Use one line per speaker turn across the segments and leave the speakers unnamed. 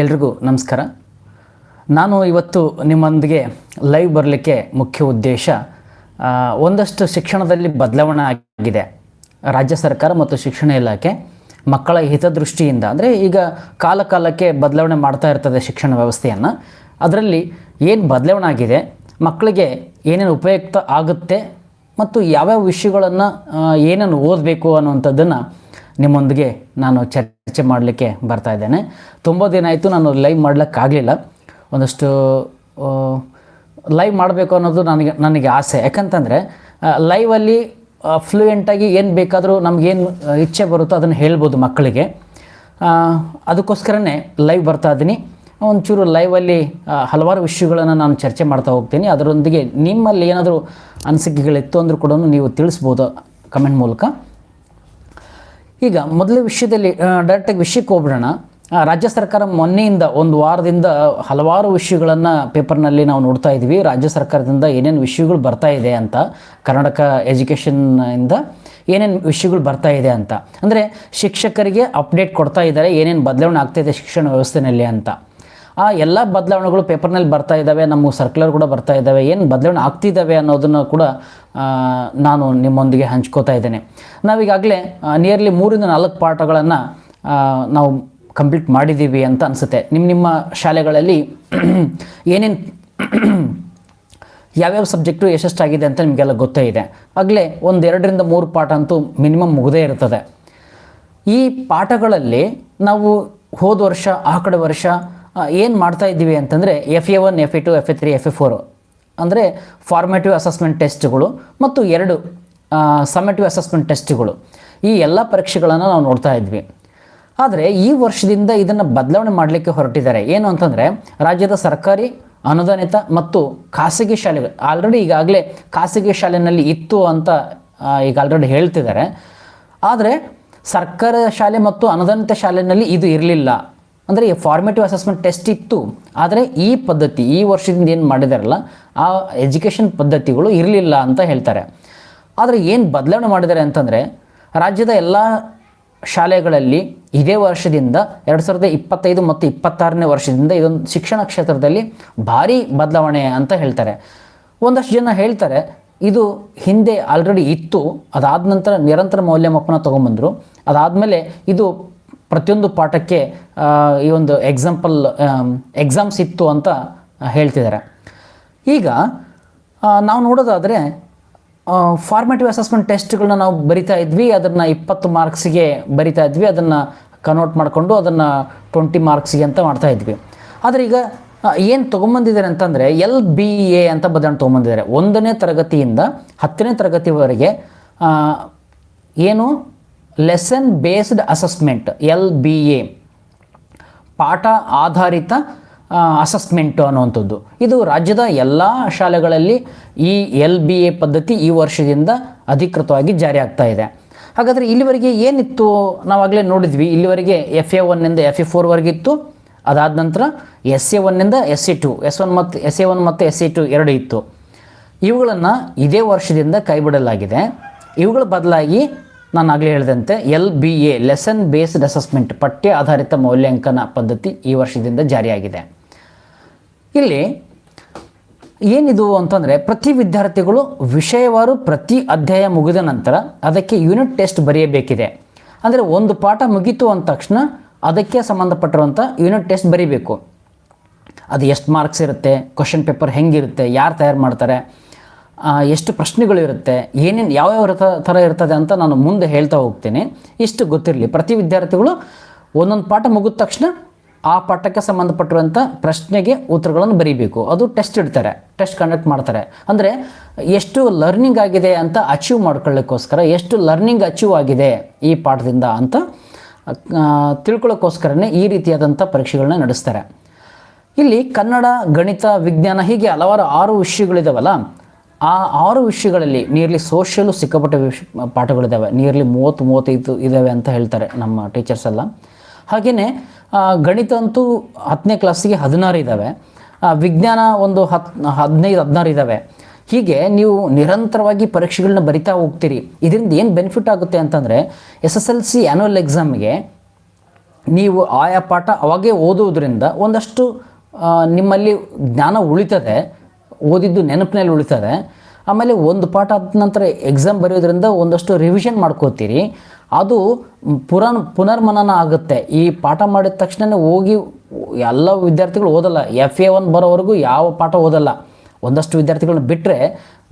ಎಲ್ರಿಗೂ ನಮಸ್ಕಾರ. ನಾನು ಇವತ್ತು ನಿಮ್ಮೊಂದಿಗೆ ಲೈವ್ ಬರಲಿಕ್ಕೆ ಮುಖ್ಯ ಉದ್ದೇಶ ಒಂದಷ್ಟು ಶಿಕ್ಷಣದಲ್ಲಿ ಬದಲಾವಣೆ ಆಗಿದೆ. ರಾಜ್ಯ ಸರ್ಕಾರ ಮತ್ತು ಶಿಕ್ಷಣ ಇಲಾಖೆ ಮಕ್ಕಳ ಹಿತದೃಷ್ಟಿಯಿಂದ, ಅಂದರೆ ಈಗ ಕಾಲ ಕಾಲಕ್ಕೆ ಬದಲಾವಣೆ ಮಾಡ್ತಾ ಇರ್ತದೆ ಶಿಕ್ಷಣ ವ್ಯವಸ್ಥೆಯನ್ನು. ಅದರಲ್ಲಿ ಏನು ಬದಲಾವಣೆ ಆಗಿದೆ, ಮಕ್ಕಳಿಗೆ ಏನೇನು ಉಪಯುಕ್ತ ಆಗುತ್ತೆ, ಮತ್ತು ಯಾವ್ಯಾವ ವಿಷಯಗಳನ್ನು ಏನೇನು ಓದಬೇಕು ಅನ್ನುವಂಥದ್ದನ್ನು ನಿಮ್ಮೊಂದಿಗೆ ನಾನು ಚರ್ಚೆ ಮಾಡಲಿಕ್ಕೆ ಬರ್ತಾ ಇದ್ದೇನೆ. ತುಂಬ ದಿನ ಆಯಿತು ನಾನು ಲೈವ್ ಮಾಡಲಿಕ್ಕಾಗಲಿಲ್ಲ. ಒಂದಷ್ಟು ಲೈವ್ ಮಾಡಬೇಕು ಅನ್ನೋದು ನನಗೆ ನನಗೆ ಆಸೆ. ಯಾಕಂತಂದರೆ ಲೈವಲ್ಲಿ ಫ್ಲೂಯೆಂಟಾಗಿ ಏನು ಬೇಕಾದರೂ ನಮಗೇನು ಇಚ್ಛೆ ಬರುತ್ತೋ ಅದನ್ನು ಹೇಳ್ಬೋದು ಮಕ್ಕಳಿಗೆ. ಅದಕ್ಕೋಸ್ಕರನೇ ಲೈವ್ ಬರ್ತಾ ಇದ್ದೀನಿ. ಒಂಚೂರು ಲೈವಲ್ಲಿ ಹಲವಾರು ವಿಷಯಗಳನ್ನು ನಾನು ಚರ್ಚೆ ಮಾಡ್ತಾ ಹೋಗ್ತೀನಿ. ಅದರೊಂದಿಗೆ ನಿಮ್ಮಲ್ಲಿ ಏನಾದರೂ ಅನಿಸಿಕೆಗಳಿತ್ತು ಅಂದರೂ ಕೂಡ ನೀವು ತಿಳಿಸ್ಬೋದು ಕಮೆಂಟ್ ಮೂಲಕ. ಈಗ ಮೊದಲ ವಿಷಯದಲ್ಲಿ ಡೈರೆಕ್ಟಾಗಿ ವಿಷಯಕ್ಕೆ ಹೋಗ್ಬಿಡೋಣ. ರಾಜ್ಯ ಸರ್ಕಾರ ಮೊನ್ನೆಯಿಂದ ಒಂದು ವಾರದಿಂದ ಹಲವಾರು ವಿಷಯಗಳನ್ನು ಪೇಪರ್ನಲ್ಲಿ ನಾವು ನೋಡ್ತಾ ಇದ್ದೀವಿ. ರಾಜ್ಯ ಸರ್ಕಾರದಿಂದ ಏನೇನು ವಿಷಯಗಳು ಬರ್ತಾ ಇದೆ ಅಂತ, ಕರ್ನಾಟಕ ಎಜುಕೇಷನ್ನಿಂದ ಏನೇನು ವಿಷಯಗಳು ಬರ್ತಾ ಇದೆ ಅಂತ. ಅಂದರೆ ಶಿಕ್ಷಕರಿಗೆ ಅಪ್ಡೇಟ್ ಕೊಡ್ತಾ ಇದ್ದಾರೆ, ಏನೇನು ಬದಲಾವಣೆ ಆಗ್ತಾ ಶಿಕ್ಷಣ ವ್ಯವಸ್ಥೆಯಲ್ಲಿ ಅಂತ. ಆ ಎಲ್ಲ ಬದಲಾವಣೆಗಳು ಪೇಪರ್ನಲ್ಲಿ ಬರ್ತಾ ಇದ್ದಾವೆ ನಮ್ಮ ಸರ್ಕ್ಯುಲರ್ ಕೂಡ ಬರ್ತಾ ಇದ್ದಾವೆ ಏನು ಬದಲಾವಣೆ ಆಗ್ತಿದ್ದಾವೆ ಅನ್ನೋದನ್ನು ಕೂಡ ನಾನು ನಿಮ್ಮೊಂದಿಗೆ ಹಂಚ್ಕೋತಾ ಇದ್ದೇನೆ. ನಾವೀಗಾಗಲೇ ನಿಯರ್ಲಿ ಮೂರಿಂದ ನಾಲ್ಕು ಪಾಠಗಳನ್ನು ನಾವು ಕಂಪ್ಲೀಟ್ ಮಾಡಿದ್ದೀವಿ ಅಂತ ಅನಿಸುತ್ತೆ. ನಿಮ್ಮ ನಿಮ್ಮ ಶಾಲೆಗಳಲ್ಲಿ ಏನೇನು ಯಾವ್ಯಾವ ಸಬ್ಜೆಕ್ಟು ಎಷ್ಟೆಷ್ಟಾಗಿದೆ ಅಂತ ನಿಮಗೆಲ್ಲ ಗೊತ್ತೇ ಇದೆ. ಆಗಲೇ ಒಂದು ಎರಡರಿಂದ ಮೂರು ಪಾಠ ಅಂತೂ ಮಿನಿಮಮ್ ಮುಗದೇ ಇರ್ತದೆ. ಈ ಪಾಠಗಳಲ್ಲಿ ನಾವು ಹೋದ ವರ್ಷ, ಆ ಕಡೆ ವರ್ಷ ಏನು ಮಾಡ್ತಾ ಇದ್ದೀವಿ ಅಂತಂದರೆ F A one F A two F A three F A four ಅಂದರೆ ಫಾರ್ಮೇಟಿವ್ ಅಸೆಸ್ಮೆಂಟ್ ಟೆಸ್ಟ್ಗಳು ಮತ್ತು ಎರಡು ಸಮೇಟಿವ್ ಅಸೆಸ್ಮೆಂಟ್ ಟೆಸ್ಟ್ಗಳು ಈ ಎಲ್ಲ ಪರೀಕ್ಷೆಗಳನ್ನು ನಾವು ನೋಡ್ತಾ ಇದ್ವಿ. ಆದರೆ ಈ ವರ್ಷದಿಂದ ಇದನ್ನು ಬದಲಾವಣೆ ಮಾಡಲಿಕ್ಕೆ ಹೊರಟಿದ್ದಾರೆ. ಏನು ಅಂತಂದರೆ ರಾಜ್ಯದ ಸರ್ಕಾರಿ, ಅನುದಾನಿತ ಮತ್ತು ಖಾಸಗಿ ಶಾಲೆಗಳು. ಆಲ್ರೆಡಿ ಈಗಾಗಲೇ ಖಾಸಗಿ ಶಾಲೆಯಲ್ಲಿ ಇತ್ತು ಅಂತ ಈಗ ಆಲ್ರೆಡಿ ಹೇಳ್ತಿದ್ದಾರೆ. ಆದರೆ ಸರ್ಕಾರ ಶಾಲೆ ಮತ್ತು ಅನುದಾನಿತ ಶಾಲೆಯಲ್ಲಿ ಇದು ಇರಲಿಲ್ಲ. ಅಂದರೆ ಈ ಫಾರ್ಮೇಟಿವ್ ಅಸೆಸ್ಮೆಂಟ್ ಟೆಸ್ಟ್ ಇತ್ತು. ಆದರೆ ಈ ಪದ್ಧತಿ, ಈ ವರ್ಷದಿಂದ ಏನು ಮಾಡಿದಾರಲ್ಲ, ಆ ಎಜುಕೇಷನ್ ಪದ್ಧತಿಗಳು ಇರಲಿಲ್ಲ ಅಂತ ಹೇಳ್ತಾರೆ. ಆದರೆ ಏನು ಬದಲಾವಣೆ ಮಾಡಿದ್ದಾರೆ ಅಂತಂದರೆ, ರಾಜ್ಯದ ಎಲ್ಲ ಶಾಲೆಗಳಲ್ಲಿ ಇದೇ ವರ್ಷದಿಂದ ಎರಡು ಸಾವಿರದ ಇಪ್ಪತ್ತೈದು ಮತ್ತು ಇಪ್ಪತ್ತಾರನೇ ವರ್ಷದಿಂದ ಇದೊಂದು ಶಿಕ್ಷಣ ಕ್ಷೇತ್ರದಲ್ಲಿ ಭಾರಿ ಬದಲಾವಣೆ ಅಂತ ಹೇಳ್ತಾರೆ. ಒಂದಷ್ಟು ಜನ ಹೇಳ್ತಾರೆ, ಇದು ಹಿಂದೆ ಆಲ್ರೆಡಿ ಇತ್ತು, ಅದಾದ ನಂತರ ನಿರಂತರ ಮೌಲ್ಯಮಾಪನ ತೊಗೊಂಬಂದರು. ಅದಾದಮೇಲೆ ಇದು ಪ್ರತಿಯೊಂದು ಪಾಠಕ್ಕೆ ಈ ಒಂದು ಎಕ್ಸಾಂಪಲ್ ಎಕ್ಸಾಮ್ಸ್ ಇತ್ತು ಅಂತ ಹೇಳ್ತಿದ್ದಾರೆ. ಈಗ ನಾವು ನೋಡೋದಾದರೆ ಫಾರ್ಮೇಟಿವ್ ಅಸೆಸ್ಮೆಂಟ್ ಟೆಸ್ಟ್ಗಳನ್ನ ನಾವು ಬರಿತಾ ಇದ್ವಿ, ಅದನ್ನು ಇಪ್ಪತ್ತು ಮಾರ್ಕ್ಸಿಗೆ ಬರಿತಾ ಇದ್ವಿ, ಅದನ್ನು ಕನ್ವರ್ಟ್ ಮಾಡಿಕೊಂಡು ಅದನ್ನು ಟ್ವೆಂಟಿ ಮಾರ್ಕ್ಸಿಗೆ ಅಂತ ಮಾಡ್ತಾ ಇದ್ವಿ. ಆದರೆ ಈಗ ಏನು ತೊಗೊಂಬಂದಿದ್ದಾರೆ ಅಂತಂದರೆ, ಎಲ್ ಬಿ ಎ ಅಂತ ಬದಲಾವಣೆ ತೊಗೊಂಬಂದಿದ್ದಾರೆ. ಒಂದನೇ ತರಗತಿಯಿಂದ ಹತ್ತನೇ ತರಗತಿವರೆಗೆ ಏನು lesson based assessment L B A ಪಾಠ ಆಧಾರಿತ ಅಸೆಸ್ಮೆಂಟು ಅನ್ನುವಂಥದ್ದು. ಇದು ರಾಜ್ಯದ ಎಲ್ಲ ಶಾಲೆಗಳಲ್ಲಿ ಈ ಎಲ್ ಬಿ ಎ ಪದ್ಧತಿ ಈ ವರ್ಷದಿಂದ ಅಧಿಕೃತವಾಗಿ ಜಾರಿ ಆಗ್ತಾ ಇದೆ. ಹಾಗಾದರೆ ಇಲ್ಲಿವರೆಗೆ ಏನಿತ್ತು? ನಾವಾಗಲೇ ನೋಡಿದ್ವಿ, ಇಲ್ಲಿವರೆಗೆ ಎಫ್ ಎ ಒನ್ನಿಂದ ಎಫ್ ಎ ಫೋರ್ವರೆಗೆ ಇತ್ತು. ಅದಾದ ನಂತರ S A ಒನ್ನಿಂದ S A two S one ಮತ್ತು ಎಸ್ ಎ ಒನ್ ಮತ್ತು ಎಸ್ ಎ ಟು ಎರಡು ಇತ್ತು. ಇವುಗಳನ್ನು ಇದೇ ವರ್ಷದಿಂದ ಕೈಬಿಡಲಾಗಿದೆ. ಇವುಗಳ ಬದಲಾಗಿ ನಾನು ಆಗಲೇ ಹೇಳಿದಂತೆ L B A lesson based assessment ಪಠ್ಯ ಆಧಾರಿತ ಮೌಲ್ಯಾಂಕನ ಪದ್ಧತಿ ಈ ವರ್ಷದಿಂದ ಜಾರಿಯಾಗಿದೆ. ಇಲ್ಲಿ ಏನಿದು ಅಂತಂದರೆ ಪ್ರತಿ ವಿದ್ಯಾರ್ಥಿಗಳು ವಿಷಯವಾರು ಪ್ರತಿ ಅಧ್ಯಾಯ ಮುಗಿದ ನಂತರ ಅದಕ್ಕೆ ಯೂನಿಟ್ ಟೆಸ್ಟ್ ಬರೆಯಬೇಕಿದೆ. ಅಂದರೆ ಒಂದು ಪಾಠ ಮುಗೀತು ಅಂದ ತಕ್ಷಣ ಅದಕ್ಕೆ ಸಂಬಂಧಪಟ್ಟಿರುವಂಥ ಯೂನಿಟ್ ಟೆಸ್ಟ್ ಬರೀಬೇಕು. ಅದು ಎಷ್ಟು ಮಾರ್ಕ್ಸ್ ಇರುತ್ತೆ ಕ್ವಶನ್ ಪೇಪರ್ ಹೆಂಗಿರುತ್ತೆ, ಯಾರು ತಯಾರು ಮಾಡ್ತಾರೆ ಎಷ್ಟು ಪ್ರಶ್ನೆಗಳು ಇರುತ್ತೆ, ಏನೇನು ಯಾವ್ಯಾವ ಥರ ಇರ್ತದೆ ಅಂತ ನಾನು ಮುಂದೆ ಹೇಳ್ತಾ ಹೋಗ್ತೀನಿ. ಇಷ್ಟು ಗೊತ್ತಿರಲಿ. ಪ್ರತಿ ವಿದ್ಯಾರ್ಥಿಗಳು ಒಂದೊಂದು ಪಾಠ ಮುಗಿದ ತಕ್ಷಣ ಆ ಪಾಠಕ್ಕೆ ಸಂಬಂಧಪಟ್ಟಿರುವಂಥ ಪ್ರಶ್ನೆಗೆ ಉತ್ತರಗಳನ್ನು ಬರೀಬೇಕು. ಅದು ಟೆಸ್ಟ್ ಇಡ್ತಾರೆ, ಟೆಸ್ಟ್ ಕಂಡಕ್ಟ್ ಮಾಡ್ತಾರೆ. ಅಂದರೆ ಎಷ್ಟು ಲರ್ನಿಂಗ್ ಆಗಿದೆ ಅಂತ ಅಚೀವ್ ಮಾಡ್ಕೊಳ್ಳೋಕ್ಕೋಸ್ಕರ, ಎಷ್ಟು ಲರ್ನಿಂಗ್ ಅಚೀವ್ ಆಗಿದೆ ಈ ಪಾಠದಿಂದ ಅಂತ ತಿಳ್ಕೊಳ್ಳೋಕ್ಕೋಸ್ಕರನೇ ಈ ರೀತಿಯಾದಂಥ ಪರೀಕ್ಷೆಗಳನ್ನ ನಡೆಸ್ತಾರೆ. ಇಲ್ಲಿ ಕನ್ನಡ, ಗಣಿತ, ವಿಜ್ಞಾನ ಹೀಗೆ ಹಲವಾರು ಆರು ವಿಷಯಗಳಿದಾವಲ್ಲ ಆ ಆರು ವಿಷಯಗಳಲ್ಲಿ ನಿಯರ್ಲಿ ಸೋಷಿಯಲು ಸಿಕ್ಕಾಪಟ್ಟೆ ವಿಷ, ಪಾಠಗಳಿದ್ದಾವೆ. ನಿಯರ್ಲಿ ಮೂವತ್ತು, ಮೂವತ್ತೈದು ಇದ್ದಾವೆ ಅಂತ ಹೇಳ್ತಾರೆ ನಮ್ಮ ಟೀಚರ್ಸ್ ಎಲ್ಲ. ಹಾಗೆಯೇ ಗಣಿತ ಅಂತೂ ಹತ್ತನೇ ಕ್ಲಾಸಿಗೆ ಹದಿನಾರು ಇದ್ದಾವೆ. ವಿಜ್ಞಾನ ಒಂದು ಹತ್ತು ಹದಿನೈದು, ಹದಿನಾರು ಇದ್ದಾವೆ. ಹೀಗೆ ನೀವು ನಿರಂತರವಾಗಿ ಪರೀಕ್ಷೆಗಳನ್ನ ಬರಿತಾ ಹೋಗ್ತೀರಿ. ಇದರಿಂದ ಏನು ಬೆನಿಫಿಟ್ ಆಗುತ್ತೆ ಅಂತಂದರೆ S S L C annual ಎಕ್ಸಾಮ್ಗೆ ನೀವು ಆಯಾ ಪಾಠ ಅವಾಗೇ ಓದುವುದರಿಂದ ಒಂದಷ್ಟು ನಿಮ್ಮಲ್ಲಿ ಜ್ಞಾನ ಉಳಿತದೆ. ಓದಿದ್ದು ನೆನಪಿನಲ್ಲಿ ಉಳಿತದೆ. ಆಮೇಲೆ ಒಂದು ಪಾಠ ಆದ ನಂತರ ಎಕ್ಸಾಮ್ ಬರೆಯೋದ್ರಿಂದ ಒಂದಷ್ಟು ರಿವಿಷನ್ ಮಾಡ್ಕೋತೀರಿ. ಅದು ಪುರಾಣ ಪುನರ್ಮನನ ಆಗುತ್ತೆ. ಈ ಪಾಠ ಮಾಡಿದ ತಕ್ಷಣ ಹೋಗಿ ಎಲ್ಲ ವಿದ್ಯಾರ್ಥಿಗಳು ಓದಲ್ಲ. ಎಫ್ ಎ ಒನ್ ಬರೋವರೆಗೂ ಯಾವ ಪಾಠ ಓದಲ್ಲ. ಒಂದಷ್ಟು ವಿದ್ಯಾರ್ಥಿಗಳನ್ನ ಬಿಟ್ಟರೆ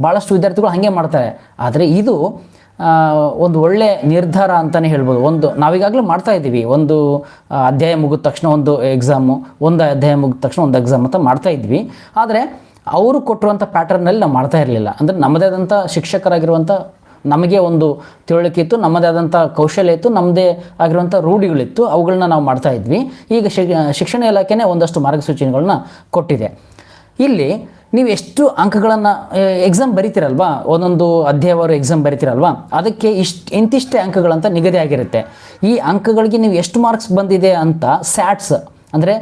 ಭಾಳಷ್ಟು ವಿದ್ಯಾರ್ಥಿಗಳು ಹಾಗೆ ಮಾಡ್ತಾರೆ. ಆದರೆ ಇದು ಒಂದು ಒಳ್ಳೆ ನಿರ್ಧಾರ ಅಂತಲೇ ಹೇಳ್ಬೋದು. ಒಂದು ನಾವೀಗಾಗಲೇ ಮಾಡ್ತಾ ಇದ್ದೀವಿ. ಒಂದು ಅಧ್ಯಾಯ ಮುಗಿದ ತಕ್ಷಣ ಒಂದು ಎಕ್ಸಾಮು ಒಂದು ಅಧ್ಯಾಯ ಮುಗಿದ ತಕ್ಷಣ ಒಂದು ಎಕ್ಸಾಮ್ ಅಂತ ಮಾಡ್ತಾ ಇದ್ವಿ ಆದರೆ ಅವರು ಕೊಟ್ಟಿರುವಂಥ ಪ್ಯಾಟರ್ನಲ್ಲಿ ನಾವು ಮಾಡ್ತಾ ಇರಲಿಲ್ಲ. ಅಂದರೆ ನಮ್ಮದೇ ಆದಂಥ ಶಿಕ್ಷಕರಾಗಿರುವಂಥ ನಮಗೆ ಒಂದು ತಿಳುವಳಿಕೆ ಇತ್ತು, ನಮ್ಮದೇ ಆದಂಥ ಕೌಶಲ್ಯ ಇತ್ತು, ನಮ್ಮದೇ ಆಗಿರುವಂಥ ರೂಢಿಗಳಿತ್ತು, ಅವುಗಳನ್ನ ನಾವು ಮಾಡ್ತಾ ಇದ್ವಿ. ಈಗ ಶಿಕ್ಷಣ ಇಲಾಖೆನೇ ಒಂದಷ್ಟು ಮಾರ್ಗಸೂಚನೆಗಳನ್ನ ಕೊಟ್ಟಿದೆ. ಇಲ್ಲಿ ನೀವು ಎಷ್ಟು ಅಂಕಗಳನ್ನು ಎಕ್ಸಾಮ್ ಬರಿತೀರಲ್ವಾ? ಒಂದೊಂದು ಅಧ್ಯಾಯವಾರು ಎಕ್ಸಾಮ್ ಬರಿತೀರಲ್ವಾ? ಅದಕ್ಕೆ ಇಷ್ಟು, ಇಂತಿಷ್ಟೇ ಅಂಕಗಳಂತ ನಿಗದಿ ಆಗಿರುತ್ತೆ. ಈ ಅಂಕಗಳಿಗೆ ನೀವು ಎಷ್ಟು ಮಾರ್ಕ್ಸ್ ಬಂದಿದೆ ಅಂತ ಸ್ಯಾಟ್ಸ್ ಅಂದರೆ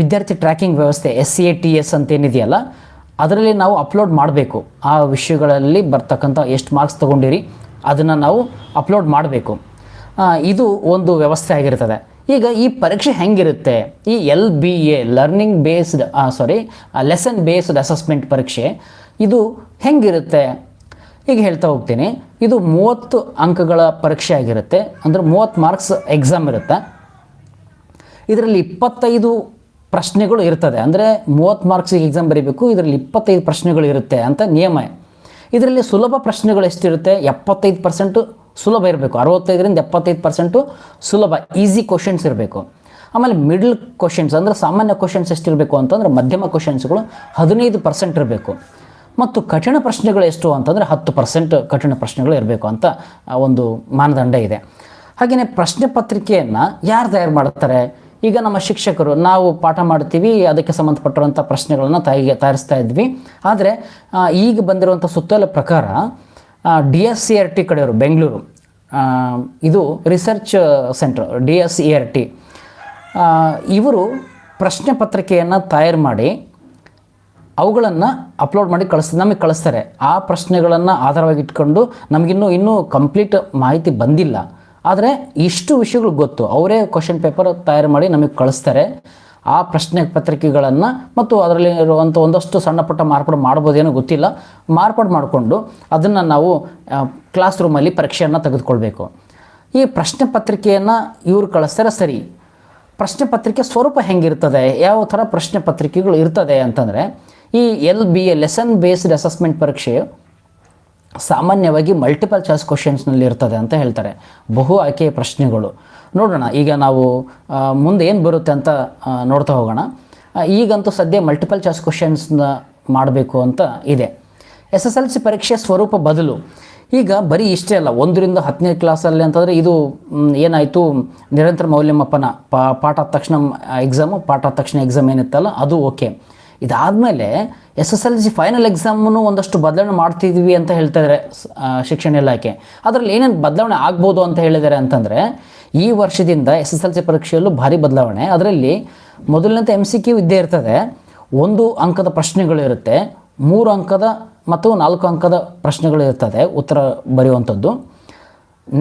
ವಿದ್ಯಾರ್ಥಿ ಟ್ರ್ಯಾಕಿಂಗ್ ವ್ಯವಸ್ಥೆ S C A T S ಅಂತ ಏನಿದೆಯಲ್ಲ ಅದರಲ್ಲಿ ನಾವು ಅಪ್ಲೋಡ್ ಮಾಡಬೇಕು. ಆ ವಿಷಯಗಳಲ್ಲಿ ಬರ್ತಕ್ಕಂಥ ಎಷ್ಟು ಮಾರ್ಕ್ಸ್ ತೊಗೊಂಡಿರಿ, ಅದನ್ನು ನಾವು ಅಪ್ಲೋಡ್ ಮಾಡಬೇಕು. ಇದು ಒಂದು ವ್ಯವಸ್ಥೆ ಆಗಿರ್ತದೆ. ಈಗ ಈ ಪರೀಕ್ಷೆ ಹೆಂಗಿರುತ್ತೆ? ಈ L B A learning based sorry lesson based assessment ಪರೀಕ್ಷೆ, ಇದು ಹೆಂಗಿರುತ್ತೆ? ಈಗ ಹೇಳ್ತಾ ಹೋಗ್ತೀನಿ. ಇದು ಮೂವತ್ತು ಅಂಕಗಳ ಪರೀಕ್ಷೆ ಆಗಿರುತ್ತೆ. ಅಂದರೆ ಮೂವತ್ತು ಮಾರ್ಕ್ಸ್ ಎಕ್ಸಾಮ್ ಇರುತ್ತೆ. ಇದರಲ್ಲಿ ಇಪ್ಪತ್ತೈದು ಪ್ರಶ್ನೆಗಳು ಇರ್ತದೆ. ಅಂದರೆ ಮೂವತ್ತು ಮಾರ್ಕ್ಸಿಗೆ ಎಕ್ಸಾಮ್ ಬರೀಬೇಕು, ಇದರಲ್ಲಿ ಇಪ್ಪತ್ತೈದು ಪ್ರಶ್ನೆಗಳು ಇರುತ್ತೆ ಅಂತ ನಿಯಮ. ಇದರಲ್ಲಿ ಸುಲಭ ಪ್ರಶ್ನೆಗಳು ಎಷ್ಟಿರುತ್ತೆ? ಎಪ್ಪತ್ತೈದು ಪರ್ಸೆಂಟು ಸುಲಭ ಇರಬೇಕು. ಅರವತ್ತೈದರಿಂದ ಎಪ್ಪತ್ತೈದು ಪರ್ಸೆಂಟು ಸುಲಭ ಈಸಿ ಕ್ವಶನ್ಸ್ ಇರಬೇಕು. ಆಮೇಲೆ ಮಿಡ್ಲ್ ಕ್ವಶನ್ಸ್ ಅಂದರೆ ಸಾಮಾನ್ಯ ಕ್ವಶನ್ಸ್ ಎಷ್ಟಿರಬೇಕು ಅಂತಂದರೆ ಮಧ್ಯಮ ಕ್ವಶನ್ಸ್ಗಳು ಹದಿನೈದು ಪರ್ಸೆಂಟ್ ಇರಬೇಕು. ಮತ್ತು ಕಠಿಣ ಪ್ರಶ್ನೆಗಳು ಎಷ್ಟು ಅಂತಂದರೆ ಹತ್ತು ಪರ್ಸೆಂಟ್ ಕಠಿಣ ಪ್ರಶ್ನೆಗಳು ಇರಬೇಕು ಅಂತ ಒಂದು ಮಾನದಂಡ ಇದೆ. ಹಾಗೆಯೇ ಪ್ರಶ್ನೆ ಪತ್ರಿಕೆಯನ್ನು ಯಾರು ತಯಾರು ಮಾಡ್ತಾರೆ? ಈಗ ನಮ್ಮ ಶಿಕ್ಷಕರು, ನಾವು ಪಾಠ ಮಾಡ್ತೀವಿ ಅದಕ್ಕೆ ಸಂಬಂಧಪಟ್ಟಿರುವಂಥ ಪ್ರಶ್ನೆಗಳನ್ನು ತಾಯಿಗೆ ತಯಾರಿಸ್ತಾ ಇದ್ವಿ. ಆದರೆ ಈಗ ಬಂದಿರುವಂಥ ಸುತ್ತೋಲೆ ಪ್ರಕಾರ D S C R T ಕಡೆಯವರು, ಬೆಂಗಳೂರು ಇದು research centre, D S C R T. ಇವರು ಪ್ರಶ್ನೆ ಪತ್ರಿಕೆಯನ್ನು ತಯಾರು ಮಾಡಿ, ಅವುಗಳನ್ನು ಅಪ್ಲೋಡ್ ಮಾಡಿ ಕಳಿಸ್ ನಮಗೆ ಕಳಿಸ್ತಾರೆ. ಆ ಪ್ರಶ್ನೆಗಳನ್ನು ಆಧಾರವಾಗಿ ಇಟ್ಕೊಂಡು ನಮಗಿನ್ನೂ ಇನ್ನೂ ಕಂಪ್ಲೀಟ್ ಮಾಹಿತಿ ಬಂದಿಲ್ಲ. ಆದರೆ ಇಷ್ಟು ವಿಷಯಗಳು ಗೊತ್ತು. ಅವರೇ ಕ್ವಶನ್ ಪೇಪರ್ ತಯಾರು ಮಾಡಿ ನಮಗೆ ಕಳಿಸ್ತಾರೆ. ಆ ಪ್ರಶ್ನೆ ಪತ್ರಿಕೆಗಳನ್ನು ಮತ್ತು ಅದರಲ್ಲಿ ಇರುವಂಥ ಒಂದಷ್ಟು ಸಣ್ಣ ಪುಟ್ಟ ಮಾರ್ಪಾಡು ಮಾಡ್ಬೋದೇನೋ ಗೊತ್ತಿಲ್ಲ. ಮಾರ್ಪಾಡು ಮಾಡಿಕೊಂಡು ಅದನ್ನು ನಾವು ಕ್ಲಾಸ್ ರೂಮಲ್ಲಿ ಪರೀಕ್ಷೆಯನ್ನು ತೆಗೆದುಕೊಳ್ಬೇಕು. ಈ ಪ್ರಶ್ನೆ ಪತ್ರಿಕೆಯನ್ನು ಇವರು ಕಳಿಸ್ತಾರೆ, ಸರಿ. ಪ್ರಶ್ನೆ ಪತ್ರಿಕೆ ಸ್ವರೂಪ ಹೆಂಗಿರ್ತದೆ? ಯಾವ ಥರ ಪ್ರಶ್ನೆ ಪತ್ರಿಕೆಗಳು ಇರ್ತದೆ ಅಂತಂದರೆ, ಈ L B A lesson based assessment ಪರೀಕ್ಷೆಯು ಸಾಮಾನ್ಯವಾಗಿ ಮಲ್ಟಿಪಲ್ ಚಾಯ್ಸ್ ಕ್ವಶನ್ಸ್ನಲ್ಲಿ ಇರ್ತದೆ ಅಂತ ಹೇಳ್ತಾರೆ. ಬಹು ಆಯ್ಕೆಯ ಪ್ರಶ್ನೆಗಳು. ನೋಡೋಣ, ಈಗ ನಾವು ಮುಂದೆ ಏನು ಬರುತ್ತೆ ಅಂತ ನೋಡ್ತಾ ಹೋಗೋಣ. ಈಗಂತೂ ಸದ್ಯ ಮಲ್ಟಿಪಲ್ ಚಾಯ್ಸ್ ಕ್ವಶನ್ಸ್ನ ಮಾಡಬೇಕು ಅಂತ ಇದೆ. ಎಸ್ ಎಸ್ ಎಲ್ ಸಿ ಪರೀಕ್ಷೆ ಸ್ವರೂಪ ಬದಲು. ಈಗ ಬರೀ ಇಷ್ಟೇ ಅಲ್ಲ, ಒಂದರಿಂದ ಹತ್ತನೇ ಕ್ಲಾಸಲ್ಲಿ ಅಂತಂದರೆ ಇದು ಏನಾಯಿತು? ನಿರಂತರ ಮೌಲ್ಯಮಾಪನ. ಪಾಠ ಆದ ತಕ್ಷಣ ಎಕ್ಸಾಮು ಪಾಠ ಆದ ತಕ್ಷಣ ಎಕ್ಸಾಮ್ ಏನಿತ್ತಲ್ಲ, ಅದು ಓಕೆ ಇದಾದಮೇಲೆ S S L C final ಎಕ್ಸಾಮನ್ನು ಒಂದಷ್ಟು ಬದಲಾವಣೆ ಮಾಡ್ತಿದ್ವಿ ಅಂತ ಹೇಳ್ತಾ ಇದ್ದಾರೆ ಶಿಕ್ಷಣ ಇಲಾಖೆ. ಅದರಲ್ಲಿ ಏನೇನು ಬದಲಾವಣೆ ಆಗ್ಬೋದು ಅಂತ ಹೇಳಿದ್ದಾರೆ ಅಂತಂದರೆ, ಈ ವರ್ಷದಿಂದ ಎಸ್ ಎಸ್ ಎಲ್ ಸಿ ಪರೀಕ್ಷೆಯಲ್ಲೂ ಭಾರಿ ಬದಲಾವಣೆ. ಅದರಲ್ಲಿ ಮೊದಲನೇಂತ ಎಂ ಸಿ ಕ್ಯೂ ಇದ್ದೇ ಇರ್ತದೆ. ಒಂದು ಅಂಕದ ಪ್ರಶ್ನೆಗಳು ಇರುತ್ತೆ, ಮೂರು ಅಂಕದ ಮತ್ತು ನಾಲ್ಕು ಅಂಕದ ಪ್ರಶ್ನೆಗಳು ಇರ್ತದೆ, ಉತ್ತರ ಬರೆಯುವಂಥದ್ದು.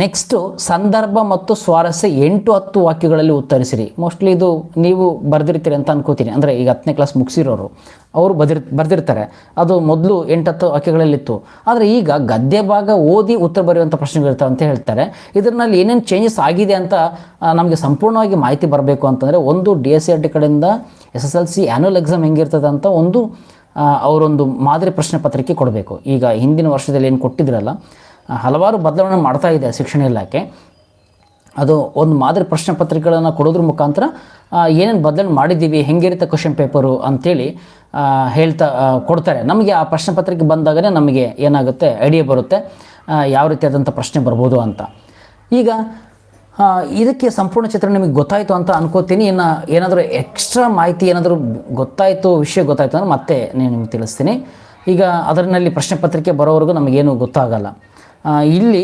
ನೆಕ್ಸ್ಟು ಸಂದರ್ಭ ಮತ್ತು ಸ್ವಾರಸ್ಯ ಎಂಟು ಹತ್ತು ವಾಕ್ಯಗಳಲ್ಲಿ ಉತ್ತರಿಸಿರಿ. ಮೋಸ್ಟ್ಲಿ ಇದು ನೀವು ಬರೆದಿರ್ತೀರಿ ಅಂತ ಅನ್ಕೋತೀನಿ. ಅಂದರೆ ಈಗ ಹತ್ತನೇ ಕ್ಲಾಸ್ ಮುಗಿಸಿರೋರು, ಅವರು ಬದಿರ್ ಬರೆದಿರ್ತಾರೆ. ಅದು ಮೊದಲು ಎಂಟು ಹತ್ತು ವಾಕ್ಯಗಳಲ್ಲಿತ್ತು. ಆದರೆ ಈಗ ಗದ್ಯ ಭಾಗ ಓದಿ ಉತ್ತರ ಬರೆಯುವಂಥ ಪ್ರಶ್ನೆಗಳಿರ್ತವೆ ಅಂತ ಹೇಳ್ತಾರೆ. ಇದರಲ್ಲಿ ಏನೇನು ಚೇಂಜಸ್ ಆಗಿದೆ ಅಂತ ನಮಗೆ ಸಂಪೂರ್ಣವಾಗಿ ಮಾಹಿತಿ ಬರಬೇಕು ಅಂತಂದರೆ ಒಂದು ಡಿ ಎಸ್ ಸಿ ಟಿ ಕಡೆಯಿಂದ S S L C annual exam ಹೆಂಗಿರ್ತದೆ ಅಂತ ಒಂದು ಅವರೊಂದು ಮಾದರಿ ಪ್ರಶ್ನೆ ಪತ್ರಿಕೆ ಕೊಡಬೇಕು. ಈಗ ಹಿಂದಿನ ವರ್ಷದಲ್ಲಿ ಏನು ಕೊಟ್ಟಿದ್ರಲ್ಲ ಹಲವಾರು ಬದಲಾವಣೆ ಮಾಡ್ತಾ ಇದೆ ಶಿಕ್ಷಣ ಇಲಾಖೆ. ಅದು ಒಂದು ಮಾದರಿ ಪ್ರಶ್ನೆ ಪತ್ರಿಕೆಗಳನ್ನು ಕೊಡೋದ್ರ ಮುಖಾಂತರ ಏನೇನು ಬದಲಾವಣೆ ಮಾಡಿದ್ದೀವಿ, ಹೆಂಗಿರುತ್ತೆ ಕ್ವಶನ್ ಪೇಪರು ಅಂಥೇಳಿ ಹೇಳ್ತಾ ಕೊಡ್ತಾರೆ. ನಮಗೆ ಆ ಪ್ರಶ್ನೆ ಪತ್ರಿಕೆ ಬಂದಾಗಲೇ ನಮಗೆ ಏನಾಗುತ್ತೆ ಐಡಿಯಾ ಬರುತ್ತೆ ಯಾವ ರೀತಿಯಾದಂಥ ಪ್ರಶ್ನೆ ಬರ್ಬೋದು ಅಂತ. ಈಗ ಇದಕ್ಕೆ ಸಂಪೂರ್ಣ ಚಿತ್ರ ನಿಮಗೆ ಗೊತ್ತಾಯಿತು ಅಂತ ಅನ್ಕೋತೀನಿ. ಇನ್ನು ಏನಾದರೂ ಎಕ್ಸ್ಟ್ರಾ ಮಾಹಿತಿ ಏನಾದರೂ ಗೊತ್ತಾಯಿತು, ವಿಷಯ ಗೊತ್ತಾಯಿತು ಅಂದರೆ ಮತ್ತೆ ನಾನು ನಿಮ್ಗೆ ತಿಳಿಸ್ತೀನಿ. ಈಗ ಅದರಲ್ಲಿ ಪ್ರಶ್ನೆ ಪತ್ರಿಕೆ ಬರೋವರೆಗೂ ನಮಗೇನು ಗೊತ್ತಾಗಲ್ಲ. ಇಲ್ಲಿ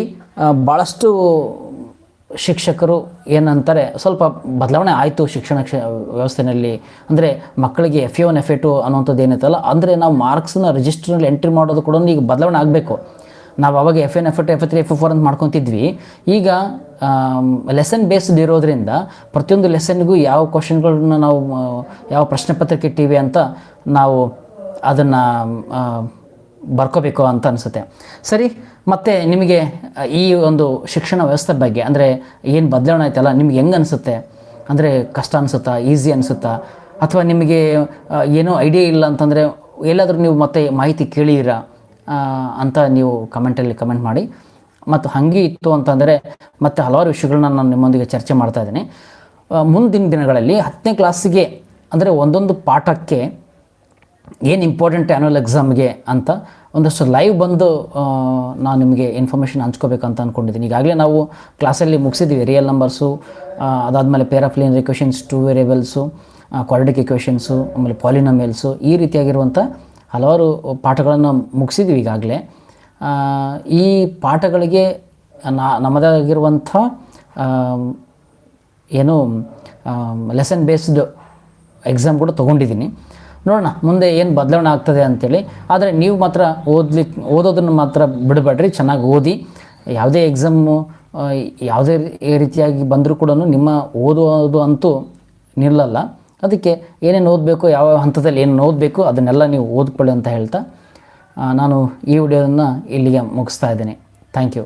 ಭಾಳಷ್ಟು ಶಿಕ್ಷಕರು ಏನಂತಾರೆ, ಸ್ವಲ್ಪ ಬದಲಾವಣೆ ಆಯಿತು ಶಿಕ್ಷಣ ಕ್ಷ ವ್ಯವಸ್ಥೆಯಲ್ಲಿ ಅಂದರೆ ಮಕ್ಕಳಿಗೆ F A one F A two ಅನ್ನೋಂಥದ್ದು ಏನೈತಲ್ಲ ಅಂದರೆ ನಾವು ಮಾರ್ಕ್ಸನ್ನ ರಿಜಿಸ್ಟರ್ನಲ್ಲಿ ಎಂಟ್ರಿ ಮಾಡೋದು ಕೂಡ ಈಗ ಬದಲಾವಣೆ ಆಗಬೇಕು. ನಾವು ಅವಾಗ F N F F three F four ಅಂತ ಮಾಡ್ಕೊತಿದ್ವಿ. ಈಗ ಲೆಸನ್ ಬೇಸ್ಡ್ ಇರೋದ್ರಿಂದ ಪ್ರತಿಯೊಂದು ಲೆಸನ್ಗೂ ಯಾವ ಕ್ವಶನ್ಗಳನ್ನ ನಾವು ಯಾವ ಪ್ರಶ್ನೆ ಪತ್ರಿಕೆ ಇಟ್ಟಿವಿ ಅಂತ ನಾವು ಅದನ್ನು ಬರ್ಕೋಬೇಕು ಅಂತ ಅನಿಸುತ್ತೆ. ಸರಿ, ಮತ್ತು ನಿಮಗೆ, ಈ ಒಂದು ಶಿಕ್ಷಣ ವ್ಯವಸ್ಥೆ ಬಗ್ಗೆ, ಅಂದರೆ ಏನು ಬದಲಾವಣೆ ಆಯ್ತಲ್ಲ, ನಿಮ್ಗೆ ಹೆಂಗೆ ಅನಿಸುತ್ತೆ? ಅಂದರೆ ಕಷ್ಟ ಅನಿಸುತ್ತಾ, ಈಸಿ ಅನಿಸುತ್ತಾ? ಅಥವಾ ನಿಮಗೆ ಏನೋ ಐಡಿಯಾ ಇಲ್ಲ ಅಂತಂದರೆ ಎಲ್ಲಾದರೂ ನೀವು ಮತ್ತೆ ಮಾಹಿತಿ ಕೇಳೀರಾ ಅಂತ ನೀವು ಕಮೆಂಟಲ್ಲಿ ಕಮೆಂಟ್ ಮಾಡಿ. ಮತ್ತು ಹಾಗೆ ಇತ್ತು ಅಂತಂದರೆ ಮತ್ತೆ ಹಲವಾರು ವಿಷಯಗಳನ್ನ ನಾನು ನಿಮ್ಮೊಂದಿಗೆ ಚರ್ಚೆ ಮಾಡ್ತಾ ಇದ್ದೀನಿ. ಮುಂದಿನ ದಿನಗಳಲ್ಲಿ ಹತ್ತನೇ ಕ್ಲಾಸಿಗೆ ಅಂದರೆ ಒಂದೊಂದು ಪಾಠಕ್ಕೆ ಏನು ಇಂಪಾರ್ಟೆಂಟ್ ಆ್ಯನ್ಯಲ್ ಎಕ್ಸಾಮ್ಗೆ ಅಂತ? ಒಂದಷ್ಟು ಲೈವ್ ಬಂದು ನಾನು ನಿಮಗೆ ಇನ್ಫಾರ್ಮೇಷನ್ ಹಂಚ್ಕೋಬೇಕಂತ ಅಂದ್ಕೊಂಡಿದ್ದೀನಿ ಈಗಾಗಲೇ ನಾವು ಕ್ಲಾಸಲ್ಲಿ ಮುಗಿಸಿದ್ದೀವಿ ರಿಯಲ್ ನಂಬರ್ಸು ಅದಾದಮೇಲೆ ಪೇರಾಫ್ಲಿನ್ ಇಕ್ವೇಷನ್ಸ್ ಟೂ ವೇರಿಯಬಲ್ಸು ಕ್ವಾಲಿಟಿಕ್ ಇಕ್ವೇಷನ್ಸು ಆಮೇಲೆ ಪಾಲಿನಮೇಲ್ಸು ಈ ರೀತಿಯಾಗಿರುವಂಥ ಹಲವಾರು ಪಾಠಗಳನ್ನು ಮುಗಿಸಿದ್ದೀವಿ ಈಗಾಗಲೇ. ಈ ಪಾಠಗಳಿಗೆ ನಾ, ನಮ್ಮದಾಗಿರುವಂಥ ಏನು ಲೆಸನ್ ಬೇಸ್ಡ್ ಎಕ್ಸಾಮ್ ಕೂಡ ತೊಗೊಂಡಿದ್ದೀನಿ ನೋಡೋಣ, ಮುಂದೆ ಏನು ಬದಲಾವಣೆ ಆಗ್ತದೆ ಅಂತೇಳಿ. ಆದರೆ ನೀವು ಮಾತ್ರ ಓದ್ಲಿಕ್ಕೆ ಓದೋದನ್ನು ಮಾತ್ರ ಬಿಡಬೇಡ್ರಿ, ಚೆನ್ನಾಗಿ ಓದಿ. ಯಾವುದೇ ಎಕ್ಸಾಮು ಯಾವುದೇ ರೀತಿಯಾಗಿ ಬಂದರೂ ಕೂಡ ನಿಮ್ಮ ಓದೋದು ಅಂತೂ ನಿಲ್ಲಲ್ಲ. ಅದಕ್ಕೆ ಏನೇನು ಓದಬೇಕು, ಯಾವ ಹಂತದಲ್ಲಿ ಏನು ಓದಬೇಕು, ಅದನ್ನೆಲ್ಲ ನೀವು ಓದ್ಕೊಳ್ಳಿ ಅಂತ ಹೇಳ್ತಾ ನಾನು ಈ ವಿಡಿಯೋವನ್ನು ಇಲ್ಲಿಗೆ ಮುಗಿಸ್ತಾ ಇದ್ದೀನಿ. Thank you